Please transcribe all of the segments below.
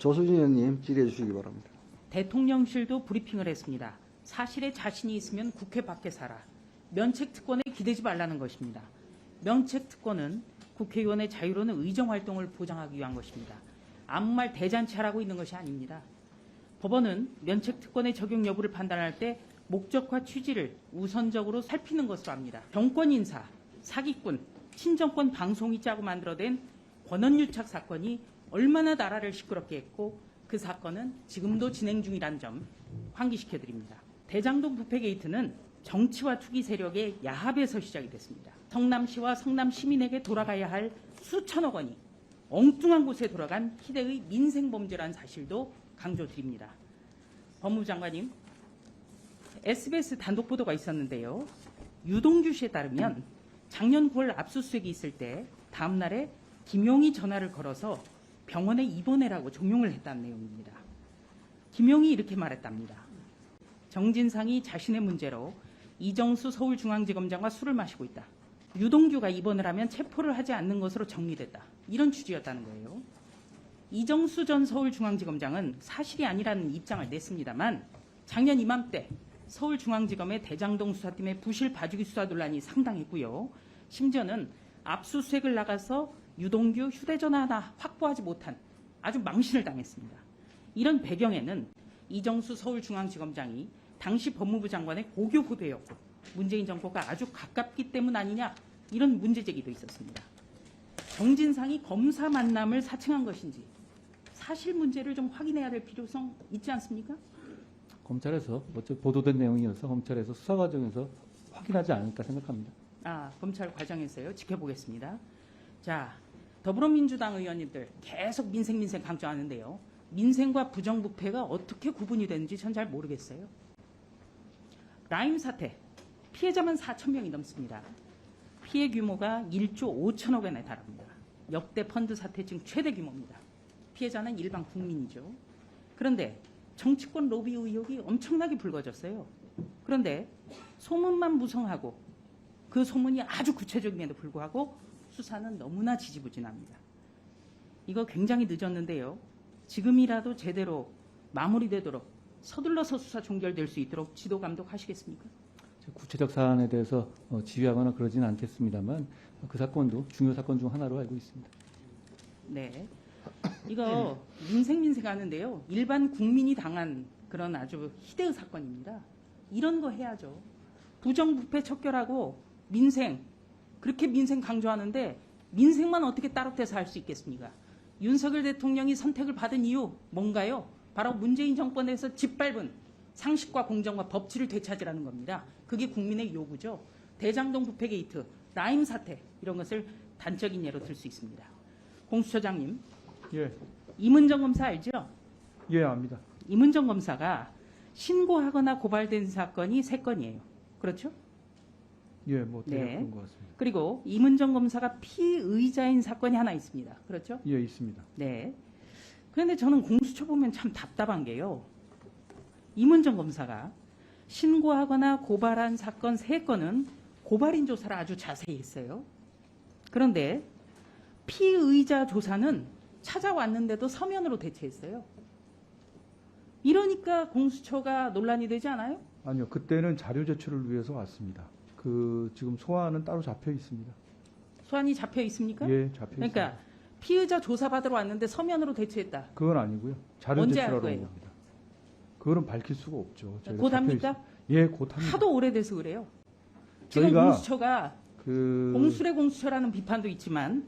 조수진 의원님 질의해 주시기 바랍니다. 대통령실도 브리핑을 했습니다. 사실에 자신이 있으면 국회 밖에 살아. 면책 특권에 기대지 말라는 것입니다. 면책 특권은 국회의원의 자유로운 의정 활동을 보장하기 위한 것입니다. 아무 말 대잔치 하라고 있는 것이 아닙니다. 법원은 면책 특권의 적용 여부를 판단할 때 목적과 취지를 우선적으로 살피는 것으로 합니다. 정권 인사, 사기꾼, 친정권 방송이 짜고 만들어낸 권한유착 사건이 얼마나 나라를 시끄럽게 했고 그 사건은 지금도 진행 중이라는 점 환기시켜 드립니다. 대장동 부패 게이트는 정치와 투기 세력의 야합에서 시작이 됐습니다. 성남시와 성남 시민에게 돌아가야 할 수천억 원이 엉뚱한 곳에 돌아간 희대의 민생 범죄라는 사실도 강조드립니다. 법무부 장관님, SBS 단독 보도가 있었는데요. 유동규 씨에 따르면 작년 9월 압수수색이 있을 때 다음 날에 김용희 전화를 걸어서 병원에 입원해라고 종용을 했다는 내용입니다. 김용희 이렇게 말했답니다. 정진상이 자신의 문제로 이정수 서울중앙지검장과 술을 마시고 있다. 유동규가 입원을 하면 체포를 하지 않는 것으로 정리됐다. 이런 취지였다는 거예요. 이정수 전 서울중앙지검장은 사실이 아니라는 입장을 냈습니다만 작년 이맘때 서울중앙지검의 대장동 수사팀의 부실 봐주기 수사 논란이 상당했고요. 심지어는 압수수색을 나가서 유동규 휴대전화 하나 확보하지 못한 아주 망신을 당했습니다. 이런 배경에는 이정수 서울중앙지검장이 당시 법무부 장관의 고교 후배였고 문재인 정권과 아주 가깝기 때문 아니냐 이런 문제 제기도 있었습니다. 정진상이 검사 만남을 사칭한 것인지 사실 문제를 좀 확인해야 될 필요성 있지 않습니까? 검찰에서 어째 보도된 내용이어서 검찰에서 수사 과정에서 확인하지 않을까 생각합니다. 아, 검찰 과정에서요. 지켜보겠습니다. 자, 더불어민주당 의원님들 계속 민생 민생 강조하는데요. 민생과 부정부패가 어떻게 구분이 되는지 전 잘 모르겠어요. 라임 사태 피해자만 4천 명이 넘습니다. 피해 규모가 1조 5천억 원에 달합니다. 역대 펀드 사태 중 최대 규모입니다. 피해자는 일반 국민이죠. 그런데 정치권 로비 의혹이 엄청나게 불거졌어요. 그런데 소문만 무성하고 그 소문이 아주 구체적임에도 불구하고 수사는 너무나 지지부진합니다. 이거 굉장히 늦었는데요. 지금이라도 제대로 마무리되도록 서둘러서 수사 종결될 수 있도록 지도 감독하시겠습니까? 구체적 사안에 대해서 어, 지휘하거나 그러지는 않겠습니다만 그 사건도 중요 사건 중 하나로 알고 있습니다. 네. 이거 민생 민생 하는데요. 일반 국민이 당한 그런 아주 희대의 사건입니다. 이런 거 해야죠. 부정부패 척결하고 민생 그렇게 민생 강조하는데 민생만 어떻게 따뜻해서 할 수 있겠습니까? 윤석열 대통령이 선택을 받은 이유 뭔가요? 바로 문재인 정권에서 짓밟은 상식과 공정과 법치를 되찾으라는 겁니다. 그게 국민의 요구죠. 대장동 부패 게이트, 라임 사태 이런 것을 단적인 예로 들 수 있습니다. 공수처장님, 예, 이문정 검사 알죠? 예, 압니다. 이문정 검사가 신고하거나 고발된 사건이 세 건이에요. 그렇죠? 예, 뭐 대략 네. 그런 것 같습니다. 그리고 이문정 검사가 피의자인 사건이 하나 있습니다. 그렇죠? 예, 있습니다. 네. 그런데 저는 공수처 보면 참 답답한 게요. 이문정 검사가 신고하거나 고발한 사건 세건은 고발인 조사를 아주 자세히 했어요. 그런데 피의자 조사는 찾아왔는데도 서면으로 대체했어요. 이러니까 공수처가 논란이 되지 않아요? 아니요, 그때는 자료 제출을 위해서 왔습니다. 그 지금 소환은 따로 잡혀 있습니다. 소환이 잡혀 있습니까? 예, 잡혀 그러니까 있습니다. 피의자 조사받으러 왔는데 서면으로 대체했다. 그건 아니고요. 자료 언제 할 제출하러 온 거예요? 겁니다. 그거는 밝힐 수가 없죠. 저희가 곧 잡혀 합니까? 있- 예, 곧 합니다. 하도 오래돼서 그래요. 지금 저희가 공수처가 그 공수의 공수처라는 비판도 있지만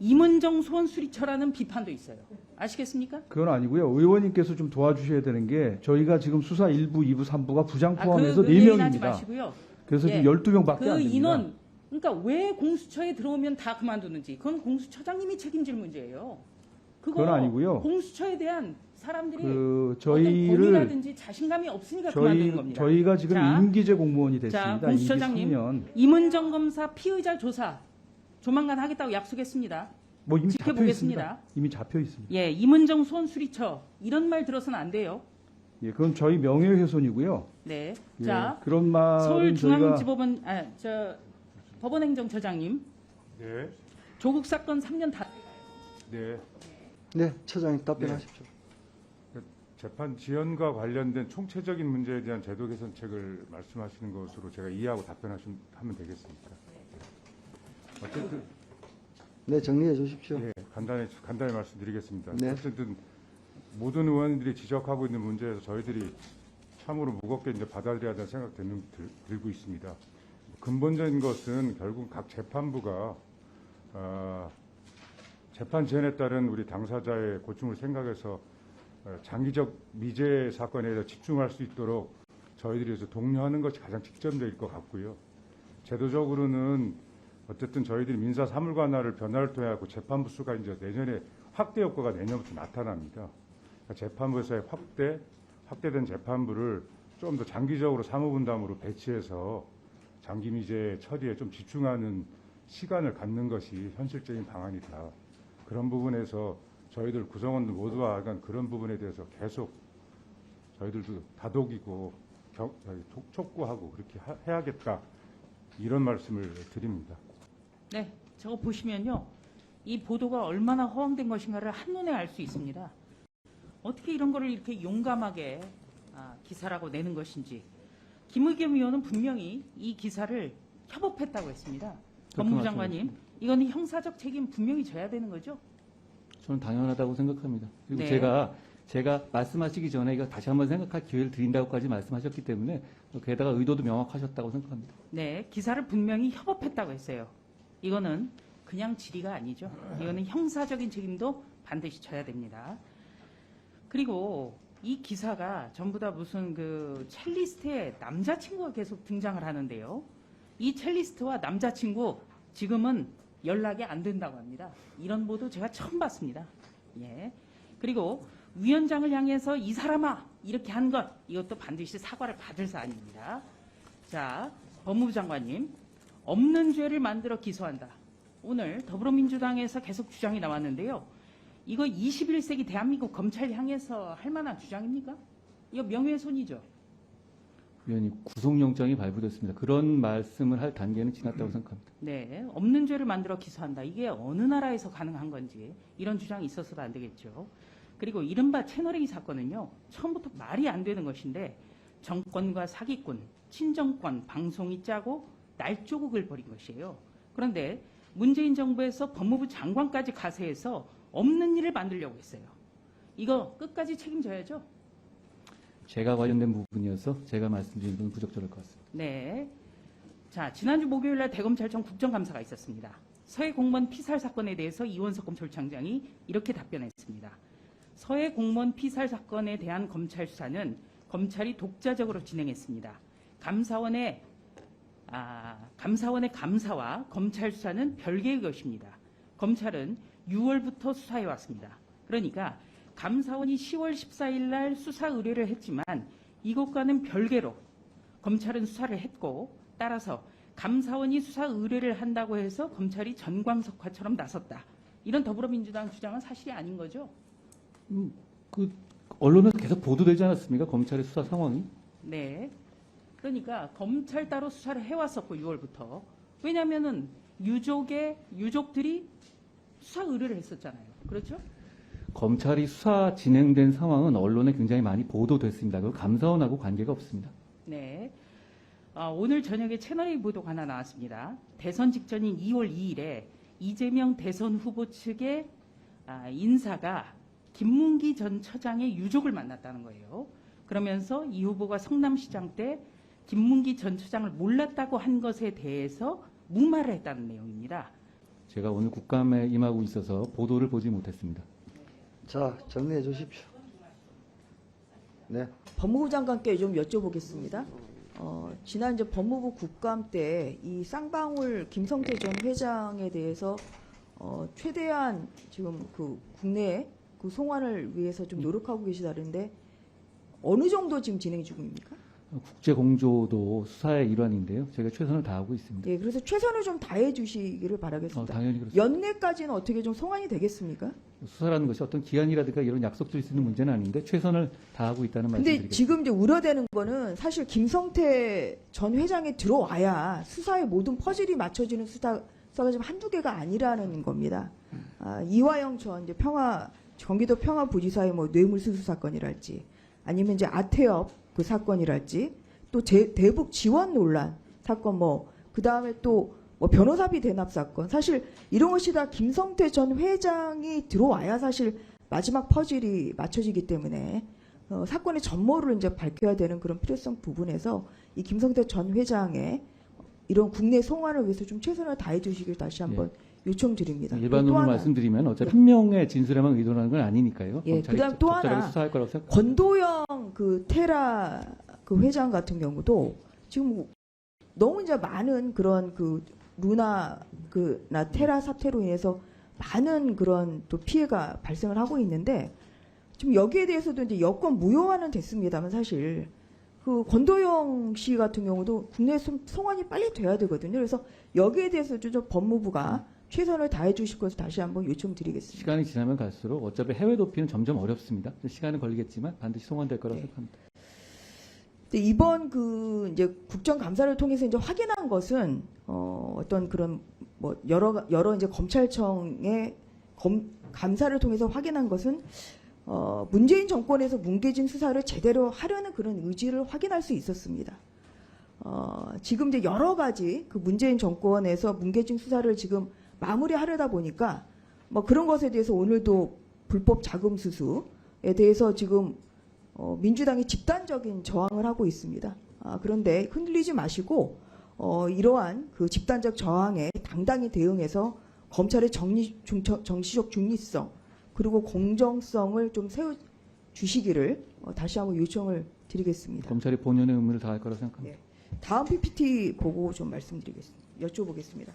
임은정 수원수리처라는 비판도 있어요. 아시겠습니까? 그건 아니고요. 의원님께서 좀 도와주셔야 되는 게 저희가 지금 수사 1부, 2부, 3부가 부장 아, 포함해서 그, 네그 얘기는 하지 4명입니다. 마시고요. 그래서 예. 지금 12명밖에 안그 됩니다. 인원, 그러니까 왜 공수처에 들어오면 다 그만두는지 그건 공수처장님이 책임질 문제예요. 그건 아니고요. 공수처에 대한 사람들이 그 저희를 권위라든지 자신감이 없으니까 그만두는 저희 겁니다. 저희가 지금 자, 임기제 공무원이 자, 됐습니다. 임기 공수처장님. 3년. 임은정 검사 피의자 조사 조만간 하겠다고 약속했습니다. 뭐 이미 잡혀 지켜보겠습니다. 있습니다. 이미 잡혀 있습니다. 예, 임은정 수원수리처 이런 말 들어서는 안 돼요. 예, 그건 저희 명예훼손이고요. 네. 예, 자, 그런 서울중앙지법원 아, 저 법원행정처장님 네, 조국 사건 3년 다 네. 네, 처장님 답변하십시오. 재판 지연과 관련된 총체적인 문제에 대한 제도 개선책을 말씀하시는 것으로 제가 이해하고 답변하시면 되겠습니까? 어쨌든 네, 정리해 주십시오. 예, 간단히 간단히 말씀드리겠습니다. 네. 어쨌든 모든 의원들이 지적하고 있는 문제에서 저희들이 참으로 무겁게 이제 받아들여야 된다는 생각 들, 들, 들고 있습니다. 근본적인 것은 결국 각 재판부가 어, 재판 지연에 따른 우리 당사자의 고충을 생각해서 어, 장기적 미제 사건에 대해 집중할 수 있도록 저희들이 그래서 독려하는 것이 가장 직접적일 것 같고요. 제도적으로는 어쨌든 저희들이 민사 사물관할을 변화를 통해 갖고 재판부 수가 이제 내년에 확대 효과가 내년부터 나타납니다. 재판부에서의 확대, 확대된 재판부를 좀 더 장기적으로 사무분담으로 배치해서 장기 미제 처리에 좀 집중하는 시간을 갖는 것이 현실적인 방안이다. 그런 부분에서 저희들 구성원들 모두와 약간 그런 부분에 대해서 계속 저희들도 다독이고 촉구하고 그렇게 하- 해야겠다. 이런 말씀을 드립니다. 네, 저거 보시면요. 이 보도가 얼마나 허황된 것인가를 한눈에 알 수 있습니다. 어떻게 이런 거를 이렇게 용감하게 아, 기사라고 내는 것인지. 김의겸 의원은 분명히 이 기사를 협업했다고 했습니다. 법무부 장관님, 이거는 형사적 책임 분명히 져야 되는 거죠? 저는 당연하다고 생각합니다. 그리고 네. 제가 제가 말씀하시기 전에 이거 다시 한번 생각할 기회를 드린다고까지 말씀하셨기 때문에 게다가 의도도 명확하셨다고 생각합니다. 네, 기사를 분명히 협업했다고 했어요. 이거는 그냥 질의가 아니죠. 이거는 형사적인 책임도 반드시 져야 됩니다. 그리고 이 기사가 전부 다 무슨 그 첼리스트의 남자친구가 계속 등장을 하는데요. 이 첼리스트와 남자친구 지금은 연락이 안 된다고 합니다. 이런 보도 제가 처음 봤습니다. 예. 그리고 위원장을 향해서 이 사람아 이렇게 한 것 이것도 반드시 사과를 받을 사안입니다. 자, 법무부 장관님 없는 죄를 만들어 기소한다. 오늘 더불어민주당에서 계속 주장이 나왔는데요. 이거 21세기 대한민국 검찰 향해서 할 만한 주장입니까? 이거 명예훼손이죠. 위원님 구속영장이 발부됐습니다. 그런 말씀을 할 단계는 지났다고 생각합니다. 네, 없는 죄를 만들어 기소한다. 이게 어느 나라에서 가능한 건지 이런 주장이 있어서도 안 되겠죠. 그리고 이른바 채널A 사건은요, 처음부터 말이 안 되는 것인데 정권과 사기꾼, 친정권, 방송이 짜고 날조국을 벌인 것이에요. 그런데 문재인 정부에서 법무부 장관까지 가세해서 없는 일을 만들려고 했어요. 이거 끝까지 책임져야죠. 제가 관련된 부분이어서 제가 말씀드린 건 부적절할 것 같습니다. 네. 자, 지난주 목요일 날 대검찰청 국정감사가 있었습니다. 서해 공무원 피살 사건에 대해서 이원석 검찰총장이 이렇게 답변했습니다. 서해 공무원 피살 사건에 대한 검찰 수사는 검찰이 독자적으로 진행했습니다. 감사원의 아, 감사원의 감사와 검찰 수사는 별개의 것입니다. 검찰은 6월부터 수사해 왔습니다. 그러니까 감사원이 10월 14일 날 수사 의뢰를 했지만 이것과는 별개로 검찰은 수사를 했고 따라서 감사원이 수사 의뢰를 한다고 해서 검찰이 전광석화처럼 나섰다. 이런 더불어민주당 주장은 사실이 아닌 거죠? 그 언론에서 계속 보도되지 않았습니까? 검찰의 수사 상황이? 네. 그러니까 검찰 따로 수사를 해왔었고 6월부터 왜냐하면은 유족의 유족들이 수사 의뢰를 했었잖아요. 그렇죠? 검찰이 수사 진행된 상황은 언론에 굉장히 많이 보도됐습니다. 그 감사원하고 관계가 없습니다. 네. 아, 오늘 저녁에 채널A 보도가 하나 나왔습니다. 대선 직전인 2월 2일에 이재명 대선 후보 측의 아, 인사가 김문기 전 처장의 유족을 만났다는 거예요. 그러면서 이 후보가 성남시장 때 김문기 전 처장을 몰랐다고 한 것에 대해서 묵말을 했다는 내용입니다. 제가 오늘 국감에 임하고 있어서 보도를 보지 못했습니다. 자, 정리해 주십시오. 네. 법무부 장관께 좀 여쭤보겠습니다. 어, 지난 이제 법무부 국감 때 이 쌍방울 김성태 전 회장에 대해서 어, 최대한 지금 그 국내 그 송환을 위해서 좀 노력하고 계시다는데 어느 정도 지금 진행 중입니까? 국제 공조도 수사의 일환인데요. 제가 최선을 다하고 있습니다. 예, 그래서 최선을 좀 다해 주시기를 어, 바라겠습니다. 당연히 그렇습니다. 연내까지는 어떻게 좀 송환이 되겠습니까? 수사라는 것이 어떤 기한이라든가 이런 약속줄 수 있는 문제는 아닌데 최선을 다하고 있다는 근데 말씀드리겠습니다. 지금 이제 우려되는 거는 사실 김성태 전 회장이 들어와야 수사의 모든 퍼즐이 맞춰지는 수사, 수사가 지금 한두 개가 아니라는 겁니다. 아, 이화영 전 이제 평화, 경기도 평화부지사의 뭐 뇌물수수 사건이랄지 아니면 이제 아태업 그 사건이랄지 또 제- 대북 지원 논란 사건 뭐 그 다음에 또 뭐 변호사비 대납 사건. 사실 이런 것이 다 김성태 전 회장이 들어와야 사실 마지막 퍼즐이 맞춰지기 때문에 어, 사건의 전모를 이제 밝혀야 되는 그런 필요성 부분에서 이 김성태 전 회장의 이런 국내 송환을 위해서 좀 최선을 다해 주시길 다시 한번 요청드립니다. 또 일반적으로 하나, 말씀드리면 어차피 한 명의 진술에만 의존하는 건 아니니까요. 예, 그다음 또 하나, 수사할 거라고 생각합니다. 권도영 그 테라 그 회장 같은 경우도 지금 너무 이제 많은 그런 그 루나 그나 테라 사태로 인해서 많은 그런 또 피해가 발생을 하고 있는데 지금 여기에 대해서도 이제 여권 무효화는 됐습니다만 사실 그 권도영 씨 같은 경우도 국내 송- 송환이 빨리 돼야 되거든요. 그래서 여기에 대해서도 좀 법무부가 최선을 다해 주실 것을 다시 한번 요청드리겠습니다. 시간이 지나면 갈수록 어차피 해외 도피는 점점 어렵습니다. 시간은 걸리겠지만 반드시 송환될 거라고 네. 생각합니다. 이번 그 이제 국정감사를 통해서 이제 확인한 것은 어 어떤 그런 뭐 여러 여러 이제 검찰청의 검 감사를 통해서 확인한 것은 어 문재인 정권에서 문개진 수사를 제대로 하려는 그런 의지를 확인할 수 있었습니다. 어 지금 이제 여러 가지 그 문재인 정권에서 문개진 수사를 지금 마무리하려다 보니까 뭐 그런 것에 대해서 오늘도 불법 자금 수수에 대해서 지금 어, 민주당이 집단적인 저항을 하고 있습니다. 아, 그런데 흔들리지 마시고 어, 이러한 그 집단적 저항에 당당히 대응해서 검찰의 정리, 중, 정치적 중립성 그리고 공정성을 좀 세워 주시기를 어, 다시 한번 요청을 드리겠습니다. 검찰이 본연의 의무를 다할 거라고 생각합니다. 다음 PPT 보고 좀 말씀드리겠습니다. 여쭤보겠습니다.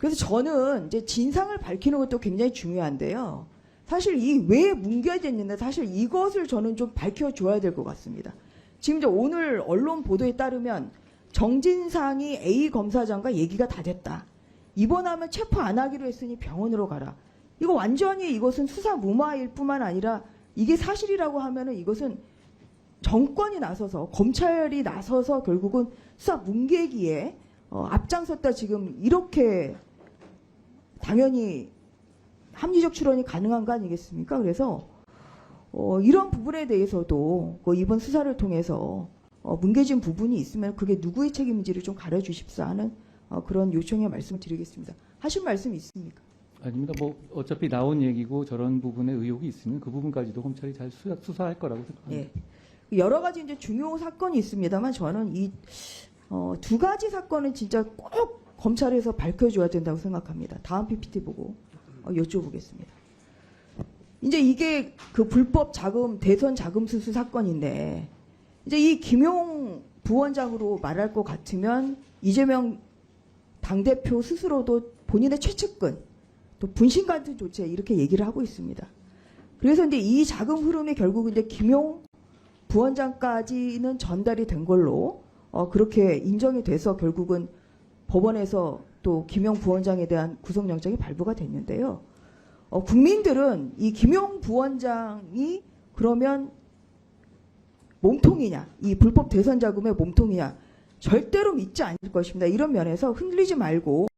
그래서 저는 이제 진상을 밝히는 것도 굉장히 중요한데요. 사실 이 왜 뭉개졌는데 사실 이것을 저는 좀 밝혀줘야 될 것 같습니다. 지금 이제 오늘 언론 보도에 따르면 정진상이 A 검사장과 얘기가 다 됐다. 입원하면 체포 안 하기로 했으니 병원으로 가라. 이거 완전히 이것은 수사 무마일 뿐만 아니라 이게 사실이라고 하면은 이것은 정권이 나서서 검찰이 나서서 결국은 수사 뭉개기에 어, 앞장섰다 지금 이렇게 당연히 합리적 추론이 가능한 거 아니겠습니까? 그래서 어, 이런 부분에 대해서도 그 이번 수사를 통해서 어, 뭉개진 부분이 있으면 그게 누구의 책임인지를 좀 가려주십사 하는 어, 그런 요청의 말씀을 드리겠습니다. 하실 말씀 있습니까? 아닙니다. 뭐 어차피 나온 얘기고 저런 부분에 의혹이 있으면 그 부분까지도 검찰이 잘 수사, 수사할 거라고 생각합니다. 예. 여러 가지 이제 중요 사건이 있습니다만 저는 이 어, 두 가지 사건은 진짜 꼭 검찰에서 밝혀줘야 된다고 생각합니다. 다음 PPT 보고 어, 여쭤보겠습니다. 이제 이게 그 불법 자금 대선 자금 수수 사건인데 이제 이 김용 부원장으로 말할 것 같으면 이재명 당 대표 스스로도 본인의 최측근 또 분신 같은 조치 이렇게 얘기를 하고 있습니다. 그래서 이제 이 자금 흐름이 결국 이제 김용 부원장까지는 전달이 된 걸로 어, 그렇게 인정이 돼서 결국은 법원에서 또 김용 부원장에 대한 구속영장이 발부가 됐는데요. 어, 국민들은 이 김용 부원장이 그러면 몸통이냐, 이 불법 대선 자금의 몸통이냐, 절대로 믿지 않을 것입니다. 이런 면에서 흔들리지 말고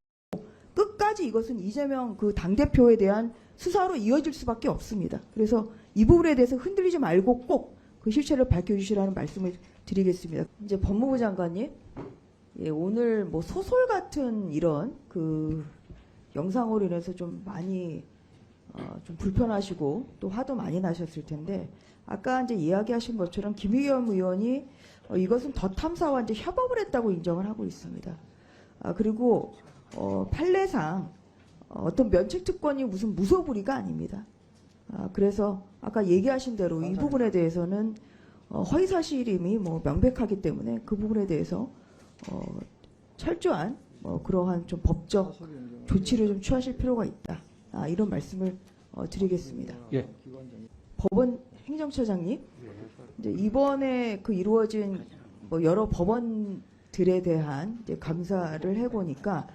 끝까지 이것은 이재명 그 당대표에 대한 수사로 이어질 수밖에 없습니다. 그래서 이 부분에 대해서 흔들리지 말고 꼭 그 실체를 밝혀주시라는 말씀을 드리겠습니다. 이제 법무부 장관님, 예, 오늘 뭐 소설 같은 이런 그 영상으로 인해서 좀 많이 어, 좀 불편하시고 또 화도 많이 나셨을 텐데 아까 이제 이야기하신 것처럼 김의겸 의원이 어, 이것은 더 탐사와 이제 협업을 했다고 인정을 하고 있습니다. 아, 그리고 어, 판례상 어, 어떤 면책 특권이 무슨 무소불위가 아닙니다. 아, 그래서 아까 얘기하신 대로 이 부분에 대해서는 어, 허위 사실임이 뭐 명백하기 때문에 그 부분에 대해서 어, 철저한 뭐 그러한 좀 법적 조치를 좀 취하실 필요가 있다. 아, 이런 말씀을 어, 드리겠습니다. 예. 법원 행정처장님, 이제 이번에 그 이루어진 뭐 여러 법원들에 대한 이제 감사를 해보니까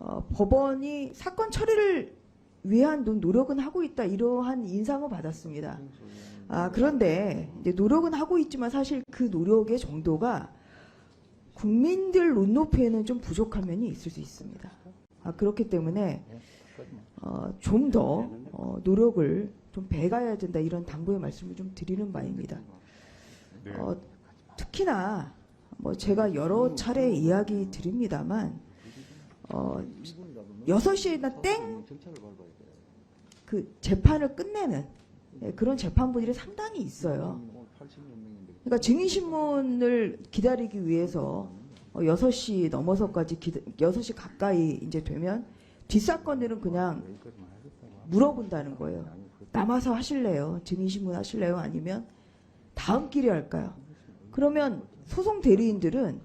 어, 법원이 사건 처리를 위한 노- 노력은 하고 있다 이러한 인상을 받았습니다. 아 그런데 노력은 하고 있지만 사실 그 노력의 정도가 국민들 눈높이에는 좀 부족한 면이 있을 수 있습니다. 아 그렇기 때문에 어, 좀더 어, 노력을 좀 배가해야 된다 이런 당부의 말씀을 좀 드리는 바입니다. 네. 어, 특히나 뭐 제가 여러 차례 이야기 드립니다만 어, 6시에나 땡 그 재판을 끝내는 예, 그런 재판부들이 상당히 있어요. 그러니까 증인신문을 기다리기 위해서 어, 6시 넘어서까지 기다, 6시 가까이 이제 되면 뒷사건들은 그냥 물어본다는 거예요. 남아서 하실래요? 증인신문 하실래요? 아니면 다음 길에 할까요? 그러면 소송 대리인들은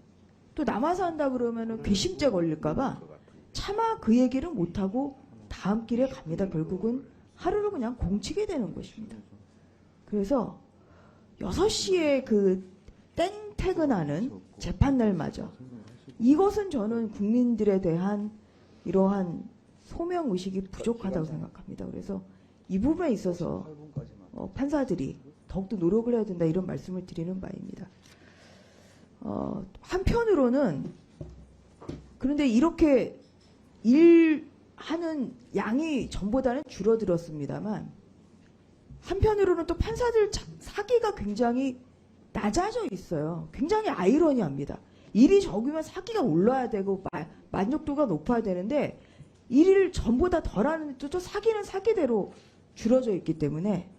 또 남아서 한다 그러면은 괘씸죄 걸릴까봐 차마 그 얘기를 못하고 다음 길에 갑니다. 결국은 하루를 그냥 공치게 되는 것입니다. 그래서 6시에 그 땡 퇴근하는 재판날마저 이것은 저는 국민들에 대한 이러한 소명 의식이 부족하다고 생각합니다. 그래서 이 부분에 있어서 어, 판사들이 더욱더 노력을 해야 된다 이런 말씀을 드리는 바입니다. 어, 한편으로는 그런데 이렇게 일하는 양이 전보다는 줄어들었습니다만 한편으로는 또 판사들 자- 사기가 굉장히 낮아져 있어요. 굉장히 아이러니합니다. 일이 적으면 사기가 올라야 되고 마- 만족도가 높아야 되는데 일을 전보다 덜하는 또, 또 사기는 사기대로 줄어져 있기 때문에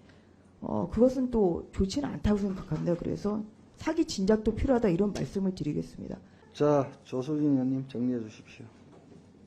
어, 그것은 또 좋지는 않다고 생각합니다. 그래서 사기 진작도 필요하다 이런 말씀을 드리겠습니다. 자, 조수진 의원님 정리해 주십시오.